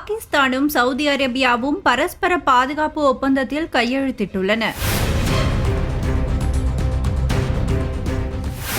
பாகிஸ்தானும் சவுதி அரேபியாவும் பரஸ்பர பாதுகாப்பு ஒப்பந்தத்தில் கையெழுத்திட்டுள்ளன.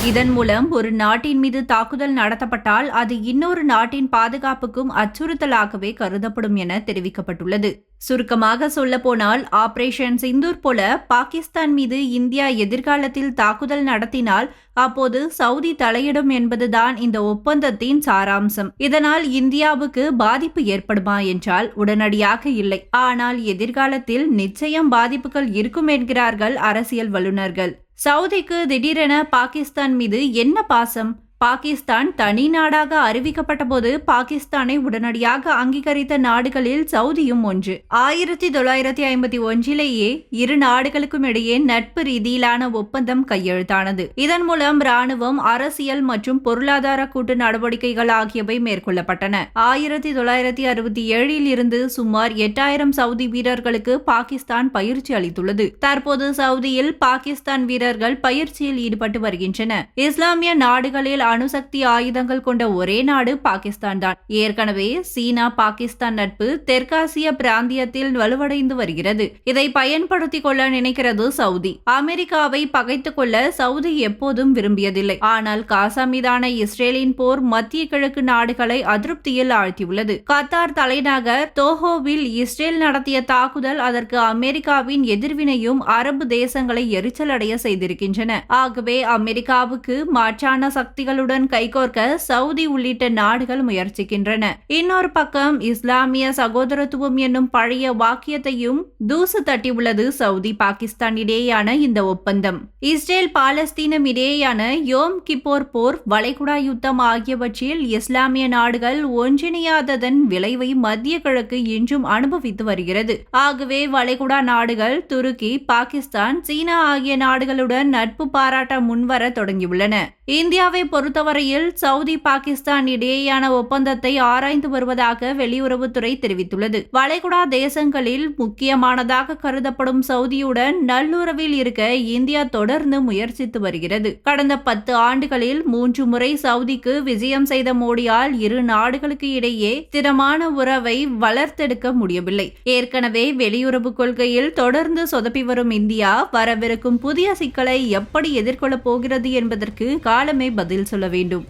இதன் மூலம் ஒரு நாட்டின் மீது தாக்குதல் நடத்தப்பட்டால் அது இன்னொரு நாட்டின் பாதுகாப்புக்கும் அச்சுறுத்தலாகவே கருதப்படும் என தெரிவிக்கப்பட்டுள்ளது. சுருக்கமாக சொல்லப்போனால் ஆபரேஷன் சிந்தூர் போல பாகிஸ்தான் மீது இந்தியா எதிர்காலத்தில் தாக்குதல் நடத்தினால் அப்போது சவுதி தலையிடும் என்பதுதான் இந்த ஒப்பந்தத்தின் சாராம்சம். இதனால் இந்தியாவுக்கு பாதிப்பு ஏற்படுமா என்றால் உடனடியாக இல்லை. ஆனால் எதிர்காலத்தில் நிச்சயம் பாதிப்புகள் இருக்கும் என்கிறார்கள் அரசியல் வல்லுநர்கள். சவுதிக்கு திடீரென பாகிஸ்தான் மீது என்ன பாசம்? பாகிஸ்தான் தனி நாடாக அறிவிக்கப்பட்ட போது பாகிஸ்தானை உடனடியாக அங்கீகரித்த நாடுகளில் சவுதியும் ஒன்று. ஆயிரத்தி தொள்ளாயிரத்தி ஐம்பத்தி ஒன்றிலேயே இரு நாடுகளுக்கும் இடையே நட்பு ரீதியிலான ஒப்பந்தம் கையெழுத்தானது. இதன் மூலம் ராணுவம் அரசியல் மற்றும் பொருளாதார கூட்டு நடவடிக்கைகள் ஆகியவை மேற்கொள்ளப்பட்டன. ஆயிரத்தி தொள்ளாயிரத்தி அறுபத்தி ஏழில் இருந்து சுமார் எட்டாயிரம் சவுதி வீரர்களுக்கு பாகிஸ்தான் பயிற்சி அளித்துள்ளது. தற்போது சவுதியில் பாகிஸ்தான் வீரர்கள் பயிற்சியில் ஈடுபட்டு வருகின்றன இஸ்லாமிய நாடுகளில் அணுசக்தி ஆயுதங்கள் கொண்ட ஒரே நாடு பாகிஸ்தான் தான் ஏற்கனவே சீனா பாகிஸ்தான் நட்பு தெற்காசிய பிராந்தியத்தில் வலுவடைந்து வருகிறது. இதை பயன்படுத்திக் கொள்ள நினைக்கிறது சவுதி. அமெரிக்காவை பகைத்துக் கொள்ள சவுதி எப்போதும் விரும்பியதில்லை. ஆனால் காசா மீதான இஸ்ரேலின் போர் மத்திய கிழக்கு நாடுகளை அதிருப்தியில் ஆழ்த்தியுள்ளது. கத்தார் தலைநகர் தோஹோவில் இஸ்ரேல் நடத்திய தாக்குதல் அதற்கு அமெரிக்காவின் எதிர்வினையும் அரபு தேசங்களை எரிச்சலடைய செய்திருக்கின்றன. ஆகவே அமெரிக்காவுக்கு மாற்றான சக்திகள் நாடுகளுடன் கைகோர்க்க சவுதி உள்ளிட்ட நாடுகள் முயற்சிக்கின்றன. இன்னொரு பக்கம் இஸ்லாமிய சகோதரத்துவம் என்னும் பழைய வாக்கியத்தையும் தூசு தட்டியுள்ளது சவுதி பாகிஸ்தான் இடையேயான இந்த ஒப்பந்தம். இஸ்ரேல் பாலஸ்தீனம் இடையேயான யோம் கிப்போர் போர் வளைகுடா யுத்தம் ஆகியவற்றில் இஸ்லாமிய நாடுகள் ஒன்றிணையாததன் விளைவை மத்திய கிழக்கு இன்றும் அனுபவித்து வருகிறது. ஆகவே வளைகுடா நாடுகள் துருக்கி பாகிஸ்தான் சீனா ஆகிய நாடுகளுடன் நட்பு பாராட்ட முன்வர தொடங்கியுள்ளன. இந்தியாவை பொறுத்தவரையில் சவுதி பாகிஸ்தான் இடையேயான ஒப்பந்தத்தை ஆராய்ந்து வருவதாக வெளியுறவுத்துறை தெரிவித்துள்ளது. வளைகுடா தேசங்களில் முக்கியமானதாக கருதப்படும் சவுதியுடன் நல்லுறவில் இருக்க இந்தியா தொடர்ந்து முயற்சித்து வருகிறது. கடந்த பத்து ஆண்டுகளில் மூன்று முறை சவுதிக்கு விஜயம் செய்த மோடியால் இரு நாடுகளுக்கு இடையே ஸ்திரமான உறவை வளர்த்தெடுக்க முடியவில்லை. ஏற்கனவே வெளியுறவு கொள்கையில் தொடர்ந்து சொதப்பி வரும் இந்தியா வரவிருக்கும் புதிய சிக்கலை எப்படி எதிர்கொள்ளப் போகிறது என்பதற்கு காலமே பதில் சொல்ல வேண்டும்.